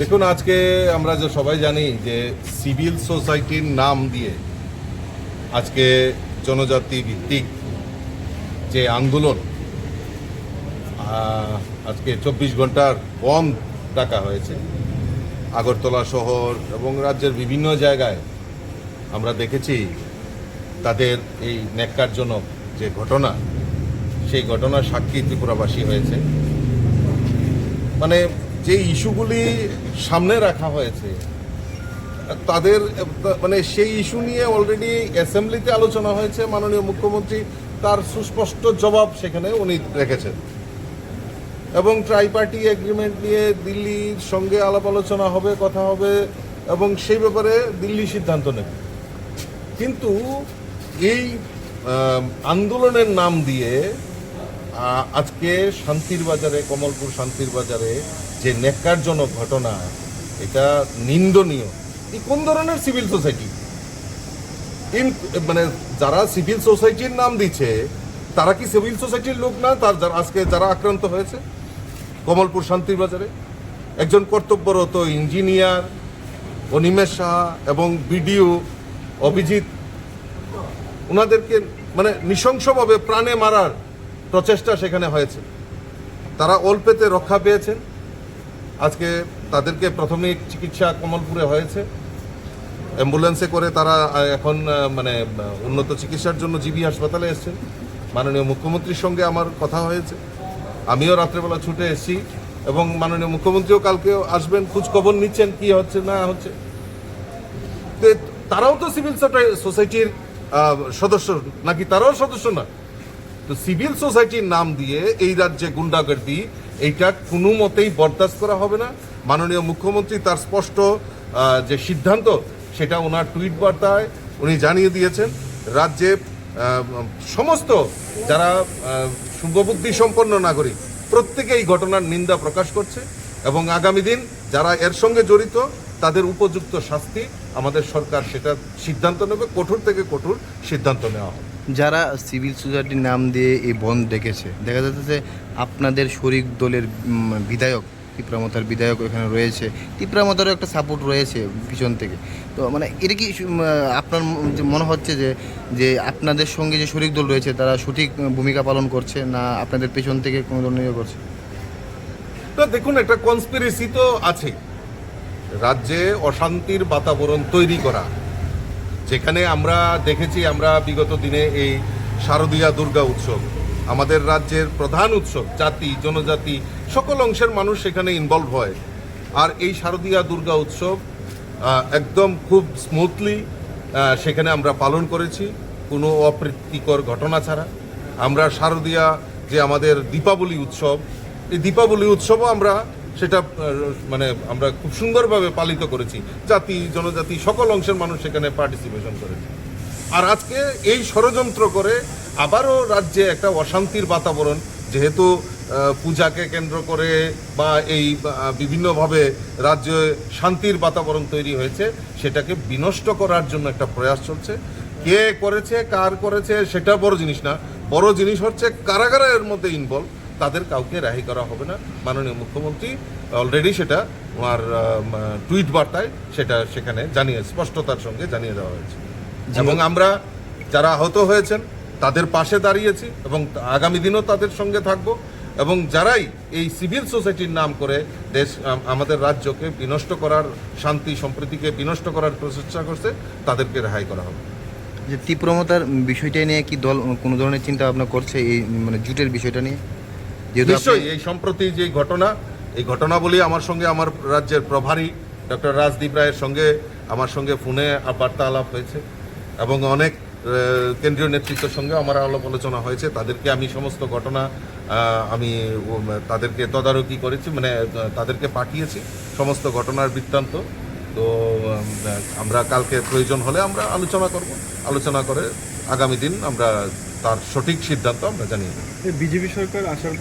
দেখুন, আজকে আমরা যে সবাই জানি যে সিভিল সোসাইটির নাম দিয়ে আজকে জনজাতি ভিত্তিক যে আন্দোলন আজকে চব্বিশ ঘণ্টার কম ডাকা হয়েছে। আগরতলা শহর এবং রাজ্যের বিভিন্ন জায়গায় আমরা দেখেছি তাদের এই ন্যাক্কারজনক যে ঘটনা, সেই ঘটনার সাক্ষী ত্রিপুরাবাসী হয়েছে। মানে যে ইস্যুগুলি সামনে রাখা হয়েছে, তাদের মানে সেই ইস্যু নিয়ে অলরেডি অ্যাসেম্বলিতে আলোচনা হয়েছে মাননীয় মুখ্যমন্ত্রী, তার সুস্পষ্ট জবাব সেখানে উনি রেখেছেন। এবং ট্রাইপার্টি এগ্রিমেন্ট নিয়ে দিল্লির সঙ্গে আলাপ আলোচনা হবে, কথা হবে, এবং সেই ব্যাপারে দিল্লি সিদ্ধান্ত নেবে। কিন্তু এই আন্দোলনের নাম দিয়ে আজকে শান্তির বাজারে, কমলপুর শান্তির বাজারে যে ন্যাক্কারজনক ঘটনা, এটা নিন্দনীয়। এই কোন ধরনের সিভিল সোসাইটি ইন মানে যারা সিভিল সোসাইটির নাম দিচ্ছে, তারা কি সিভিল সোসাইটির লোক না, তার যারা, আজকে যারা আক্রান্ত হয়েছে? কমলপুর শান্তির বাজারে একজন কর্তব্যরত ইঞ্জিনিয়ার অনিমেষ সাহা এবং বিডিও অভিজিৎ ওনাদেরকে মানে নৃশংসভাবে প্রাণে মারার প্রচেষ্টা সেখানে হয়েছে। তারা অল্পেতে রক্ষা পেয়েছেন। আজকে তাদেরকে প্রাথমিক চিকিৎসা কমলপুরে হয়েছে। অ্যাম্বুলেন্সে করে তারা এখন মানে উন্নত চিকিৎসার জন্য জিবি হাসপাতালে এসেছেন। মাননীয় মুখ্যমন্ত্রীর সঙ্গে আমার কথা হয়েছে। আমিও রাত্রেবেলা ছুটে এসেছি এবং মাননীয় মুখ্যমন্ত্রীও কালকেও আসবেন খোঁজ খবর নিচ্ছেন কি হচ্ছে, না হচ্ছে। তারাও তো সিভিল সোসাইটির সদস্য, নাকি তারাও সদস্য না? তো সিভিল সোসাইটির নাম দিয়ে এই রাজ্যে গুন্ডাগর্দি এইটা কোনো মতেই বরদাস্ত করা হবে না। মাননীয় মুখ্যমন্ত্রী তার স্পষ্ট যে সিদ্ধান্ত, সেটা ওনার টুইট বার্তায় উনি জানিয়ে দিয়েছেন। রাজ্যে সমস্ত যারা শুভবুদ্ধি সম্পন্ন নাগরিক প্রত্যেকে এই ঘটনার নিন্দা প্রকাশ করছে এবং আগামী দিন যারা এর সঙ্গে জড়িত, তাদের উপযুক্ত শাস্তি আমাদের সরকার সেটা সিদ্ধান্ত নেবে, কঠোর থেকে কঠোর সিদ্ধান্ত নেওয়া হবে। যারা সিভিল সোসাইটির নাম দিয়ে এই বন্ধ ডেকেছে, দেখা যাচ্ছে যে আপনাদের শরিক দলের বিধায়ক তিপ্রামতার বিধায়ক এখানে রয়েছে তিপ্রামতারও একটা সাপোর্ট রয়েছে পিছন থেকে। তো মানে এটা কি আপনার মনে হচ্ছে যে যে আপনাদের সঙ্গে যে শরিক দল রয়েছে, তারা সঠিক ভূমিকা পালন করছে না আপনাদের পেছন থেকে কোনো ধরনের করছে? দেখুন, একটা কনস্পিরেসি তো আছে রাজ্যে অশান্তির বাতাবরণ তৈরি করা যেখানে আমরা দেখেছি, আমরা বিগত দিনে এই শারদীয়া দুর্গা উৎসব, আমাদের রাজ্যের প্রধান উৎসব, জাতি, জনজাতি, সকল অংশের মানুষ সেখানে ইনভলভ হয়। আর এই শারদীয়া দুর্গা উৎসব একদম খুব স্মুথলি সেখানে আমরা পালন করেছি, কোনো অপ্রীতিকর ঘটনা ছাড়া। আমরা শারদীয়া যে আমাদের দীপাবলি উৎসব, এই দীপাবলি উৎসবও আমরা সেটা মানে আমরা খুব সুন্দরভাবে পালিত করেছি। জাতি, জনজাতি, সকল অংশের মানুষ সেখানে পার্টিসিপেশন করেছে। আর আজকে এই ষড়যন্ত্র করে আবারও রাজ্যে একটা অশান্তির বাতাবরণ, যেহেতু পূজাকে কেন্দ্র করে বা এই বিভিন্নভাবে রাজ্যে শান্তির বাতাবরণ তৈরি হয়েছে, সেটাকে বিনষ্ট করার জন্য একটা প্রয়াস চলছে। কে করেছে, কার করেছে, সেটা বড় জিনিস না। বড় জিনিস হচ্ছে কারা কারা এর মধ্যে ইনভলভ তাদের কাউকে রেহাই করা হবে না। মাননীয় মুখ্যমন্ত্রী অলরেডি সেটা ওনার টুইট বার্তায় সেটা সেখানে জানিয়ে স্পষ্টতার সঙ্গে জানিয়ে দেওয়া হয়েছে। এবং আমরা যারা আহত হয়েছেন তাদের পাশে দাঁড়িয়েছি এবং আগামী দিনও তাদের সঙ্গে থাকব। এবং যারাই এই সিভিল সোসাইটির নাম করে দেশ আমাদের রাজ্যকে বিনষ্ট করার শান্তি সম্প্রীতিকে বিনষ্ট করার প্রচেষ্টা করছে তাদেরকে রেহাই করা হবে। যে তীব্রমতার বিষয়টা নিয়ে কি দল কোনো ধরনের চিন্তা ভাবনা করছে এই মানে জুটের বিষয়টা নিয়ে? নিশ্চয়ই এই সম্প্রতি যে ঘটনা এই ঘটনাবলী আমার সঙ্গে আমার রাজ্যের প্রভারী ডক্টর রাজদীপ রায়ের সঙ্গে আমার সঙ্গে ফোনে বার্তা আলাপ হয়েছে এবং অনেক কেন্দ্রীয় নেতৃত্বের সঙ্গে আমার আলাপ আলোচনা হয়েছে। তাদেরকে আমি সমস্ত ঘটনা আমি তাদেরকে তদারকি করেছি মানে তাদেরকে পাঠিয়েছি সমস্ত ঘটনার বৃত্তান্ত। তো আমরা কালকে প্রয়োজন হলে আমরা আলোচনা করব। আলোচনা করে আগামী দিন আমরা তার সঠিক সিদ্ধান্ত আমরা জানিয়ে দেব। বিজেপি সরকার আসার